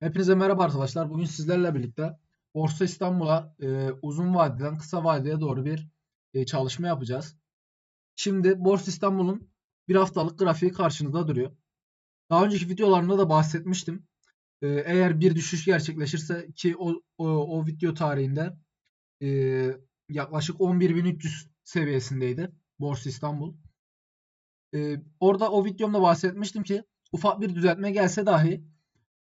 Hepinize merhaba arkadaşlar. Bugün sizlerle birlikte Borsa İstanbul'a e, uzun vadeden kısa vadeye doğru bir e, çalışma yapacağız. Şimdi Borsa İstanbul'un bir haftalık grafiği karşınızda duruyor. Daha önceki videolarımda da bahsetmiştim. E, eğer bir düşüş gerçekleşirse ki o, o, o video tarihinde e, yaklaşık 11.300 seviyesindeydi Borsa İstanbul. E, orada o videomda bahsetmiştim ki ufak bir düzeltme gelse dahi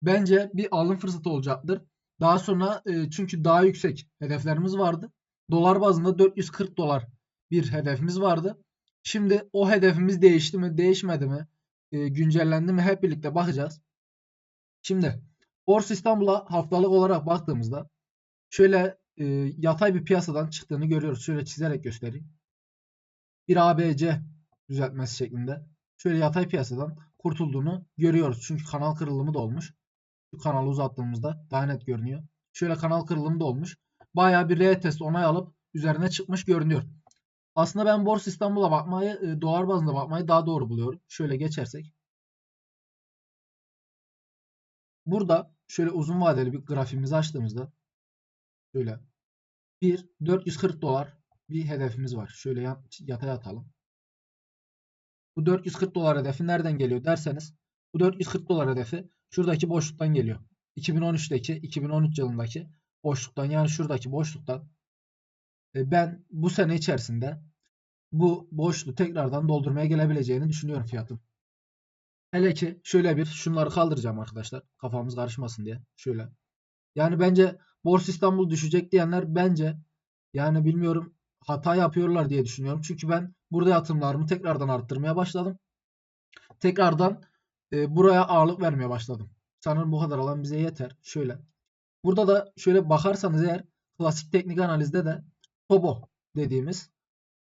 bence bir alım fırsatı olacaktır. Daha sonra e, çünkü daha yüksek hedeflerimiz vardı. Dolar bazında 440 dolar bir hedefimiz vardı. Şimdi o hedefimiz değişti mi, değişmedi mi, e, güncellendi mi hep birlikte bakacağız. Şimdi Borsa İstanbul'a haftalık olarak baktığımızda şöyle e, yatay bir piyasadan çıktığını görüyoruz. Şöyle çizerek göstereyim. Bir ABC düzeltmesi şeklinde. Şöyle yatay piyasadan kurtulduğunu görüyoruz. Çünkü kanal kırılımı da olmuş. Şu kanalı uzattığımızda daha net görünüyor. Şöyle kanal kırılımı da olmuş. Bayağı bir retest onay alıp üzerine çıkmış görünüyor. Aslında ben Borsa İstanbul'a bakmayı, e, dolar bazında bakmayı daha doğru buluyorum. Şöyle geçersek. Burada şöyle uzun vadeli bir grafiğimizi açtığımızda şöyle bir 440 dolar bir hedefimiz var. Şöyle yan, yatay atalım. Bu 440 dolar hedefi nereden geliyor derseniz bu 440 dolar hedefi şuradaki boşluktan geliyor. 2013'teki 2013 yılındaki boşluktan yani şuradaki boşluktan e, ben bu sene içerisinde bu boşluğu tekrardan doldurmaya gelebileceğini düşünüyorum fiyatın. Hele ki şöyle bir şunları kaldıracağım arkadaşlar. Kafamız karışmasın diye. Şöyle. Yani bence Borsa İstanbul düşecek diyenler bence yani bilmiyorum hata yapıyorlar diye düşünüyorum. Çünkü ben burada yatırımlarımı tekrardan arttırmaya başladım. Tekrardan e, buraya ağırlık vermeye başladım. Sanırım bu kadar alan bize yeter. Şöyle. Burada da şöyle bakarsanız eğer klasik teknik analizde de Tobo dediğimiz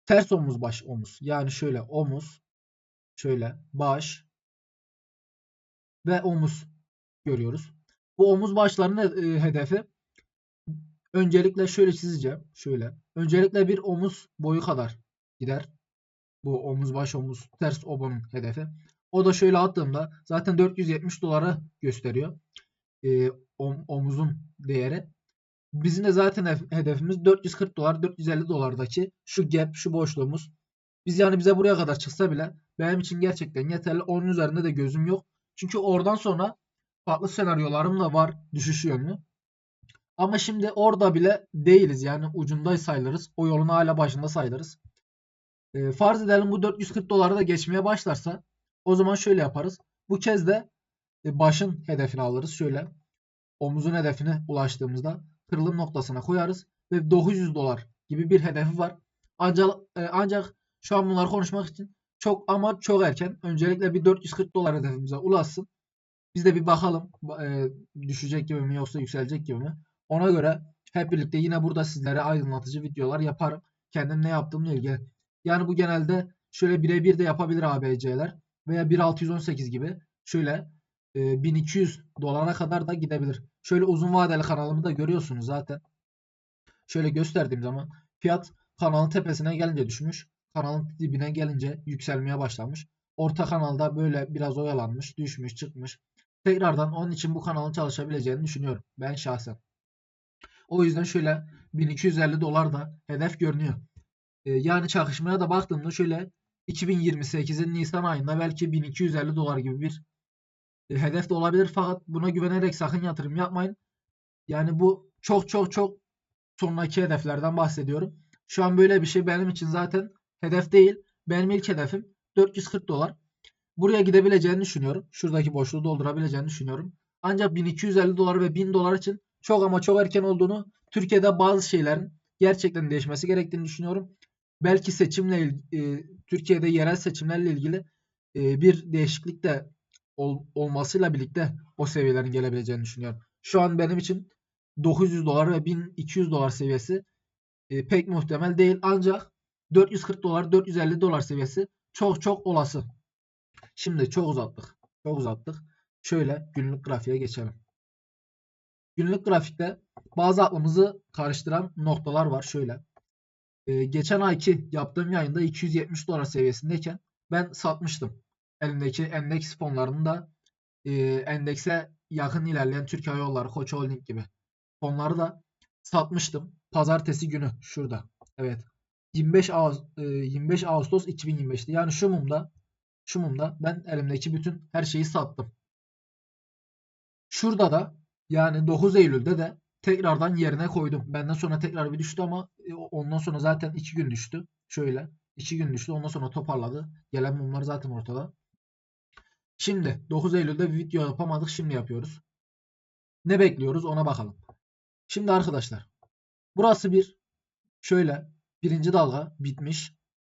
ters omuz baş omuz. Yani şöyle omuz, şöyle baş ve omuz görüyoruz. Bu omuz başlarının e, hedefi öncelikle şöyle çizeceğim. Şöyle. Öncelikle bir omuz boyu kadar gider. Bu omuz baş omuz ters obonun hedefi. O da şöyle attığımda zaten 470 dolara gösteriyor. E, omuzun değeri. Bizim de zaten hedefimiz 440 dolar, 450 dolardaki şu gap, şu boşluğumuz. Biz yani bize buraya kadar çıksa bile benim için gerçekten yeterli. Onun üzerinde de gözüm yok. Çünkü oradan sonra farklı senaryolarım da var düşüş yönlü. Ama şimdi orada bile değiliz. Yani ucunda sayılırız. O yolun hala başında sayılırız. E, farz edelim bu 440 doları da geçmeye başlarsa o zaman şöyle yaparız. Bu kez de e, başın hedefini alırız. Şöyle omuzun hedefine ulaştığımızda kırılım noktasına koyarız ve 900 dolar gibi bir hedefi var. Ancak e, ancak şu an bunları konuşmak için çok ama çok erken. Öncelikle bir 440 dolar hedefimize ulaşsın. Biz de bir bakalım e, düşecek gibi mi yoksa yükselecek gibi mi? Ona göre hep birlikte yine burada sizlere aydınlatıcı videolar yaparım. Kendim ne yaptığımla ilgili. Yani bu genelde şöyle birebir de yapabilir ABC'ler veya 1618 gibi şöyle e, 1200 dolara kadar da gidebilir. Şöyle uzun vadeli kanalımı da görüyorsunuz zaten. Şöyle gösterdiğim zaman fiyat kanalın tepesine gelince düşmüş. Kanalın dibine gelince yükselmeye başlamış. Orta kanalda böyle biraz oyalanmış, düşmüş, çıkmış. Tekrardan onun için bu kanalın çalışabileceğini düşünüyorum. Ben şahsen. O yüzden şöyle 1250 dolar da hedef görünüyor. Ee, yani çalışmaya da baktığımda şöyle 2028'in Nisan ayında belki 1250 dolar gibi bir e, hedef de olabilir. Fakat buna güvenerek sakın yatırım yapmayın. Yani bu çok çok çok sonraki hedeflerden bahsediyorum. Şu an böyle bir şey benim için zaten hedef değil. Benim ilk hedefim 440 dolar. Buraya gidebileceğini düşünüyorum. Şuradaki boşluğu doldurabileceğini düşünüyorum. Ancak 1250 dolar ve 1000 dolar için çok ama çok erken olduğunu, Türkiye'de bazı şeylerin gerçekten değişmesi gerektiğini düşünüyorum. Belki seçimle e, Türkiye'de yerel seçimlerle ilgili e, bir değişiklik de ol, olmasıyla birlikte o seviyelerin gelebileceğini düşünüyorum. Şu an benim için 900 dolar ve 1200 dolar seviyesi e, pek muhtemel değil. Ancak 440 dolar, 450 dolar seviyesi çok çok olası. Şimdi çok uzattık. Çok uzattık. Şöyle günlük grafiğe geçelim. Günlük grafikte bazı aklımızı karıştıran noktalar var. Şöyle. Ee, geçen ayki yaptığım yayında 270 dolar seviyesindeyken ben satmıştım. Elimdeki endeks fonlarını da e, endekse yakın ilerleyen Türk Hava Yolları, Koç Holding gibi. Onları da satmıştım. Pazartesi günü şurada. Evet. 25 Ağustos, 25 Ağustos 2025'ti. Yani şu mumda şu mumda ben elimdeki bütün her şeyi sattım. Şurada da yani 9 Eylül'de de tekrardan yerine koydum. Benden sonra tekrar bir düştü ama e, ondan sonra zaten 2 gün düştü. Şöyle 2 gün düştü. Ondan sonra toparladı. Gelen mumlar zaten ortada. Şimdi 9 Eylül'de bir video yapamadık. Şimdi yapıyoruz. Ne bekliyoruz ona bakalım. Şimdi arkadaşlar burası bir şöyle birinci dalga bitmiş.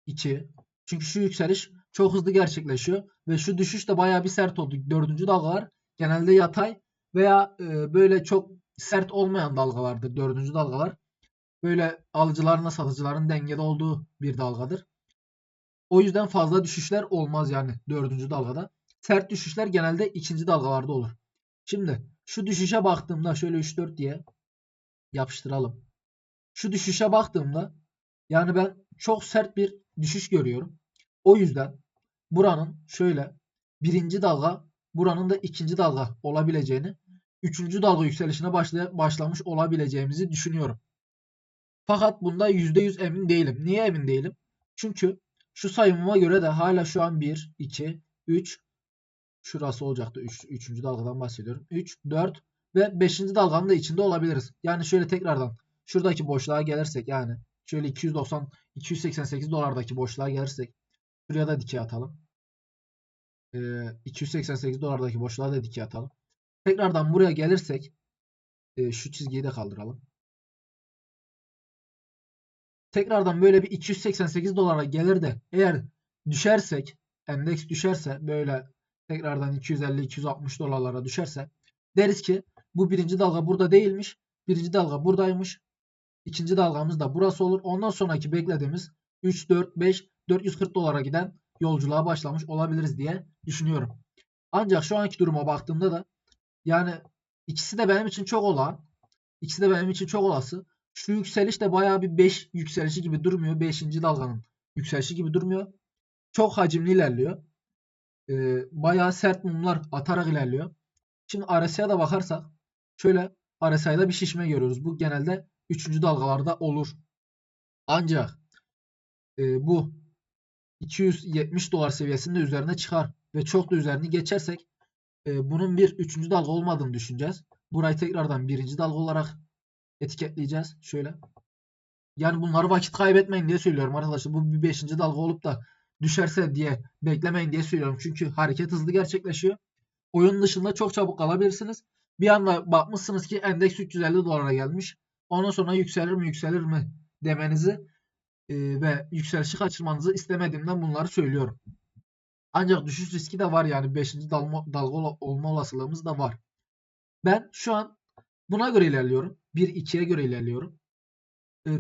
2. Çünkü şu yükseliş çok hızlı gerçekleşiyor ve şu düşüş de bayağı bir sert oldu. Dördüncü dalgalar genelde yatay veya e, böyle çok sert olmayan dalgalardır. Dördüncü dalgalar böyle alıcılarla satıcıların dengede olduğu bir dalgadır. O yüzden fazla düşüşler olmaz yani dördüncü dalgada. Sert düşüşler genelde ikinci dalgalarda olur. Şimdi şu düşüşe baktığımda şöyle 3-4 diye yapıştıralım. Şu düşüşe baktığımda yani ben çok sert bir düşüş görüyorum. O yüzden buranın şöyle birinci dalga buranın da ikinci dalga olabileceğini, üçüncü dalga yükselişine başlay başlamış olabileceğimizi düşünüyorum. Fakat bunda %100 emin değilim. Niye emin değilim? Çünkü şu sayımıma göre de hala şu an 1, 2, 3, şurası olacaktı. 3. Üç, 3. dalgadan bahsediyorum. 3, 4 ve 5. dalganın da içinde olabiliriz. Yani şöyle tekrardan şuradaki boşluğa gelirsek yani şöyle 290 288 dolardaki boşluğa gelirsek şuraya da dikey atalım. Ee, 288 dolardaki boşluğa da dikey atalım. Tekrardan buraya gelirsek e, şu çizgiyi de kaldıralım. Tekrardan böyle bir 288 dolara gelir de eğer düşersek endeks düşerse böyle tekrardan 250-260 dolarlara düşerse deriz ki bu birinci dalga burada değilmiş. Birinci dalga buradaymış. İkinci dalgamız da burası olur. Ondan sonraki beklediğimiz 3, 4, 5, 440 dolara giden yolculuğa başlamış olabiliriz diye düşünüyorum. Ancak şu anki duruma baktığımda da yani ikisi de benim için çok olan, ikisi de benim için çok olası. Şu yükseliş de bayağı bir 5 yükselişi gibi durmuyor. 5. dalganın yükselişi gibi durmuyor. Çok hacimli ilerliyor. Ee, bayağı sert mumlar atarak ilerliyor. Şimdi RSI'ye da bakarsak şöyle RSI'da bir şişme görüyoruz. Bu genelde 3. dalgalarda olur. Ancak e, bu 270 dolar seviyesinde üzerine çıkar ve çok da üzerini geçersek e, bunun bir 3. dalga olmadığını düşüneceğiz. Burayı tekrardan 1. dalga olarak etiketleyeceğiz. Şöyle. Yani bunları vakit kaybetmeyin diye söylüyorum arkadaşlar. Bu bir 5. dalga olup da düşerse diye beklemeyin diye söylüyorum. Çünkü hareket hızlı gerçekleşiyor. Oyun dışında çok çabuk kalabilirsiniz. Bir anda bakmışsınız ki endeks 350 dolara gelmiş. Ondan sonra yükselir mi yükselir mi demenizi e, ve yükselişi kaçırmanızı istemediğimden bunları söylüyorum. Ancak düşüş riski de var yani 5. dalga, olma olasılığımız da var. Ben şu an buna göre ilerliyorum. 1-2'ye göre ilerliyorum. E,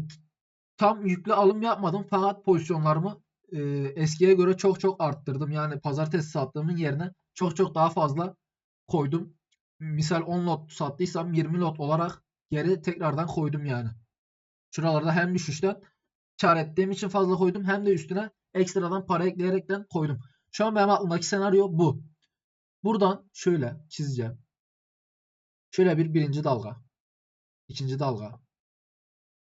tam yüklü alım yapmadım fakat pozisyonlarımı e, eskiye göre çok çok arttırdım. Yani pazartesi sattığımın yerine çok çok daha fazla koydum. Misal 10 lot sattıysam 20 lot olarak geri tekrardan koydum yani. Şuralarda hem düşüşten kar ettiğim için fazla koydum hem de üstüne ekstradan para ekleyerekten koydum. Şu an benim aklımdaki senaryo bu. Buradan şöyle çizeceğim. Şöyle bir birinci dalga. ikinci dalga.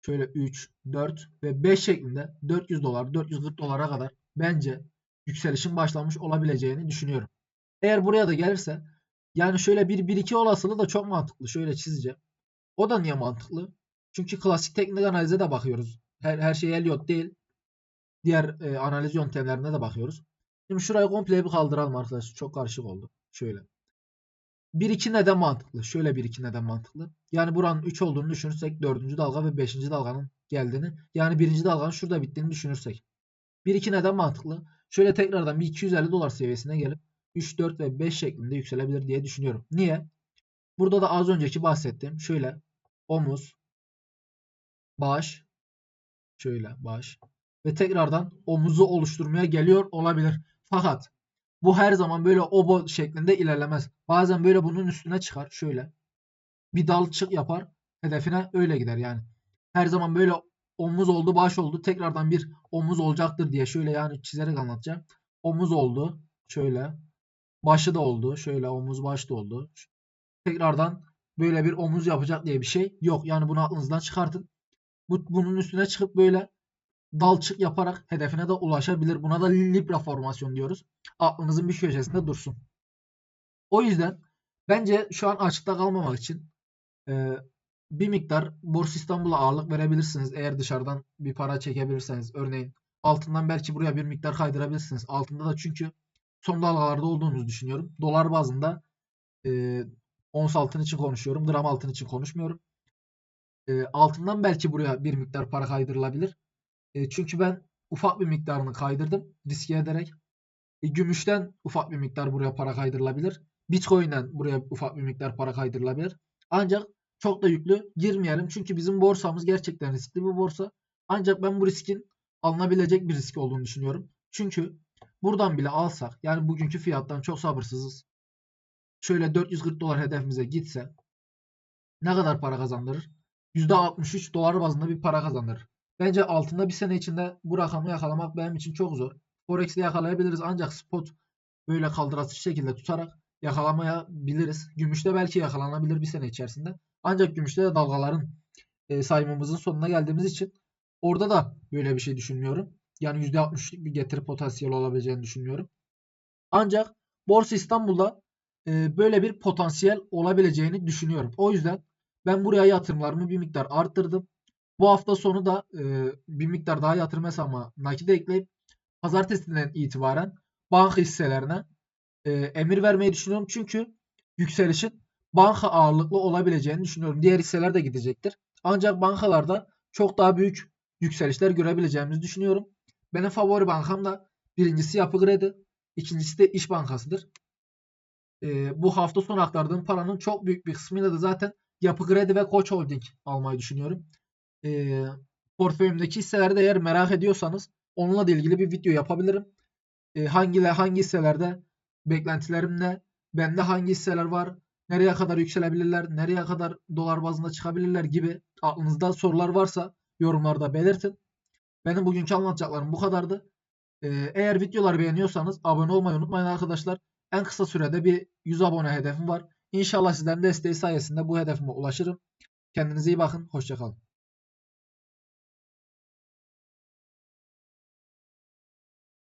Şöyle 3, 4 ve 5 şeklinde 400 dolar, 440 dolara kadar bence yükselişin başlamış olabileceğini düşünüyorum. Eğer buraya da gelirse yani şöyle bir 1-2 olasılığı da çok mantıklı. Şöyle çizeceğim. O da niye mantıklı? Çünkü klasik teknik analize de bakıyoruz. Her, her şey Elliot değil. Diğer e, analiz yöntemlerine de bakıyoruz. Şimdi şurayı komple bir kaldıralım arkadaşlar. Çok karışık oldu. Şöyle. 1-2 neden mantıklı? Şöyle 1-2 neden mantıklı? Yani buranın 3 olduğunu düşünürsek 4. dalga ve 5. dalganın geldiğini yani 1. dalganın şurada bittiğini düşünürsek. 1-2 neden mantıklı? Şöyle tekrardan bir 250 dolar seviyesine gelip 3, 4 ve 5 şeklinde yükselebilir diye düşünüyorum. Niye? Burada da az önceki bahsettiğim şöyle omuz, baş, şöyle baş ve tekrardan omuzu oluşturmaya geliyor olabilir. Fakat bu her zaman böyle obo şeklinde ilerlemez. Bazen böyle bunun üstüne çıkar. Şöyle bir dal çık yapar. Hedefine öyle gider yani. Her zaman böyle omuz oldu baş oldu. Tekrardan bir omuz olacaktır diye şöyle yani çizerek anlatacağım. Omuz oldu. Şöyle. Başı da oldu. Şöyle omuz baş da oldu. tekrardan böyle bir omuz yapacak diye bir şey yok. Yani bunu aklınızdan çıkartın. Bu, bunun üstüne çıkıp böyle dalçık yaparak hedefine de ulaşabilir. Buna da Libra formasyon diyoruz. Aklınızın bir köşesinde dursun. O yüzden bence şu an açıkta kalmamak için e, bir miktar Borsa İstanbul'a ağırlık verebilirsiniz. Eğer dışarıdan bir para çekebilirseniz. Örneğin altından belki buraya bir miktar kaydırabilirsiniz. Altında da çünkü son dalgalarda olduğunuzu düşünüyorum. Dolar bazında e, ons altın için konuşuyorum. Gram altın için konuşmuyorum. E, altından belki buraya bir miktar para kaydırılabilir. E, çünkü ben ufak bir miktarını kaydırdım riske ederek. E, gümüşten ufak bir miktar buraya para kaydırılabilir. Bitcoin'den buraya ufak bir miktar para kaydırılabilir. Ancak çok da yüklü girmeyelim. Çünkü bizim borsamız gerçekten riskli bir borsa. Ancak ben bu riskin alınabilecek bir risk olduğunu düşünüyorum. Çünkü buradan bile alsak yani bugünkü fiyattan çok sabırsızız. Şöyle 440 dolar hedefimize gitse ne kadar para kazandırır? %63 dolar bazında bir para kazandırır. Bence altında bir sene içinde bu rakamı yakalamak benim için çok zor. Forex'te yakalayabiliriz ancak spot böyle kaldırası şekilde tutarak yakalamayabiliriz. Gümüşte belki yakalanabilir bir sene içerisinde. Ancak gümüşte de dalgaların e, saymamızın sonuna geldiğimiz için orada da böyle bir şey düşünmüyorum. Yani %60'lık bir getiri potansiyeli olabileceğini düşünmüyorum. Ancak Borsa İstanbul'da e, böyle bir potansiyel olabileceğini düşünüyorum. O yüzden ben buraya yatırımlarımı bir miktar arttırdım. Bu hafta sonu da e, bir miktar daha yatırım hesabıma nakit ekleyip pazartesinden itibaren banka hisselerine e, emir vermeyi düşünüyorum. Çünkü yükselişin banka ağırlıklı olabileceğini düşünüyorum. Diğer hisseler de gidecektir. Ancak bankalarda çok daha büyük yükselişler görebileceğimizi düşünüyorum. Benim favori bankam da birincisi Yapı Kredi, ikincisi de İş Bankası'dır. E, bu hafta sonu aktardığım paranın çok büyük bir kısmıyla da zaten Yapı Kredi ve Koç Holding almayı düşünüyorum. E, portföyümdeki hisseleri de eğer merak ediyorsanız onunla da ilgili bir video yapabilirim. E, hangi hangi hisselerde beklentilerim ne? Bende hangi hisseler var? Nereye kadar yükselebilirler? Nereye kadar dolar bazında çıkabilirler gibi aklınızda sorular varsa yorumlarda belirtin. Benim bugünkü anlatacaklarım bu kadardı. Ee, eğer videoları beğeniyorsanız abone olmayı unutmayın arkadaşlar. En kısa sürede bir 100 abone hedefim var. İnşallah sizlerin desteği sayesinde bu hedefime ulaşırım. Kendinize iyi bakın. Hoşçakalın.